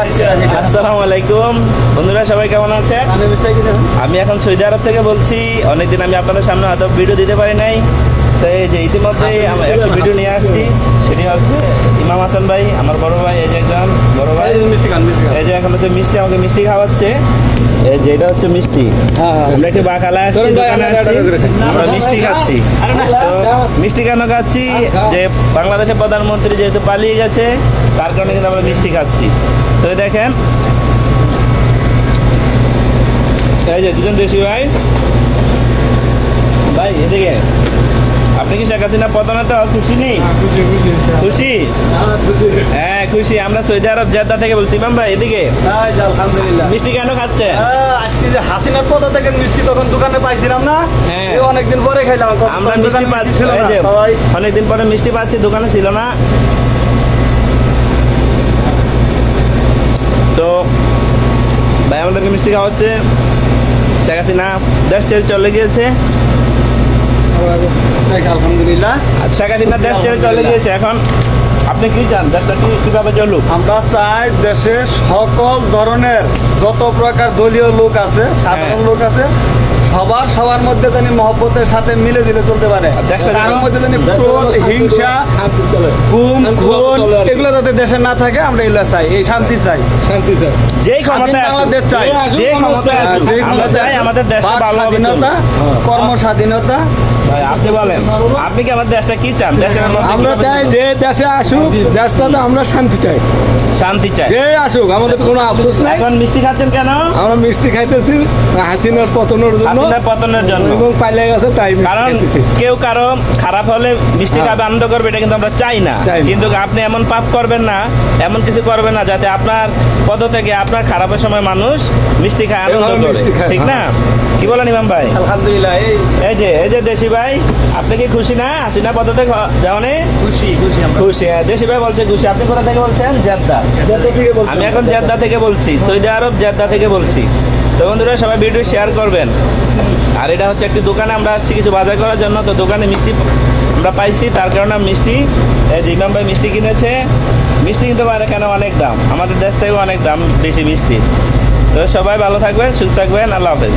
আসসালামু আলাইকুম। বন্ধুরা সবাই কেমন আছেন? আমি এখন সৌদি আরব থেকে বলছি। অনেকদিন আমি আপনাদের সামনে হয়তো ভিডিও দিতে পারি নাই। তো এই যে ইতিমধ্যেই আমি একটা ভিডিও নিয়ে আসছি। সেটি হচ্ছে ইমাম হাসান ভাই আমার বড় ভাই এই যে একজন বড় ভাই। এই যে এখন হচ্ছে মিষ্টি আমাকে মিষ্টি খাওয়াচ্ছে। এই যে এটা হচ্ছে মিষ্টি। আমরা একটু বাকালা আসছি দোকানে আসছি। আমরা মিষ্টি খাচ্ছি। তো মিষ্টি কেন খাচ্ছি? যে বাংলাদেশের প্রধানমন্ত্রী যেহেতু পালিয়ে গেছে তার কারণে কিন্তু আমরা মিষ্টি খাচ্ছি। তো দেখেন। এই যে দুজন দেশি ভাই। ভাই এদিকে। আপনি কি শেখ হাসিনা খুশি নেই? খুশি হ্যাঁ খুশি। আমরা সৌদি আরব জেদ্দা থেকে বলছি ইমাম ভাই এদিকে। আলহামদুলিল্লাহ। মিষ্টি কেন খাচ্ছে? হ্যাঁ, আজকে যে হাসিনার পদ থেকে মিষ্টি তখন দোকানে পাইছিলাম না? হ্যাঁ। অনেকদিন পরে খাইলাম আমরা মিষ্টি পাচ্ছি অনেকদিন পরে মিষ্টি পাচ্ছি দোকানে ছিল না তো মিষ্টি শেখ হাসিনা দেশ ছেড়ে চলে গিয়েছে। আলহামদুলিল্লাহ। শেখ হাসিনা দেশ ছেড়ে চলে গিয়েছে। এখন আপনি কি চান? দেশটা কি কীভাবে চলুক? আমরা চাই দেশে সকল ধরনের যত প্রকার দলীয় লোক আছে সাধারণ হ্যাঁ। লোক আছে সবার সবার মধ্যে জানি মহব্বতের সাথে মিলে দিলে চলতে পারে। কারোর মধ্যে জানি ক্রোধ হিংসা গুম খুন এগুলো যাতে দেশে না থাকে আমরা এগুলো চাই। এই শান্তি চাই। শান্তি চাই। যেই ক্ষমতা বাংলাদেশ চাই। যে ক্ষমতা আমাদের চলুক। স্বাধীনতা কর্ম স্বাধীনতা ভাই, আপনি কি আমাদের দেশটা কি চান? দেশের আমরা চাই যে দেশে আসুক দেশটাতে আমরা শান্তি চাই। শান্তি চাই। যে আসুক আমাদের কোনো আফসোস নাই। এখন মিষ্টি খাচ্ছেন কেন? আমরা মিষ্টি খাইতেছি হাসিনার পতনের জন্য। হাসিনার পতনের জন্য। এবং পাইলে গেছে তাই কারণ কেউ কারও খারাপ হলে মিষ্টি হ্যাঁ। খাবে আনন্দ করবে এটা কিন্তু আমরা চাই না। কিন্তু আপনি এমন পাপ করবেন না এমন কিছু করবেন না যাতে আপনার পদ থেকে আপনার খারাপের সময় মানুষ মিষ্টি খায় আনন্দ করে। ঠিক না? হ্যাঁ। কি বলেন ইমাম ভাই? আলহামদুলিল্লাহ এই এই যে এই যে দেশি ভাই আপনি কি খুশি না? হাসিনা পদ থেকে যাওয়ানে খুশি খুশি আমরা। খুশি হ্যাঁ দেশি ভাই বলছে খুশি। আপনি কোথা থেকে বলছেন? জেদ্দা। যত থেকে বলছি। আমি এখন জেদ্দা থেকে বলছি সৌদি আরব জেদ্দা থেকে বলছি। তো বন্ধুরা সবাই ভিডিও শেয়ার করবেন। আর এটা হচ্ছে একটি দোকানে আমরা আসছি কিছু বাজার করার জন্য। তো দোকানে মিষ্টি আমরা পাইছি তার কারণে মিষ্টি এই যে ইমাম ভাই মিষ্টি কিনেছে। মিষ্টি কিনতে পারে কেন অনেক দাম? আমাদের দেশ থেকেও অনেক দাম বেশি মিষ্টি। তো সবাই ভালো থাকবেন সুস্থ থাকবেন। আল্লাহ হাফেজ।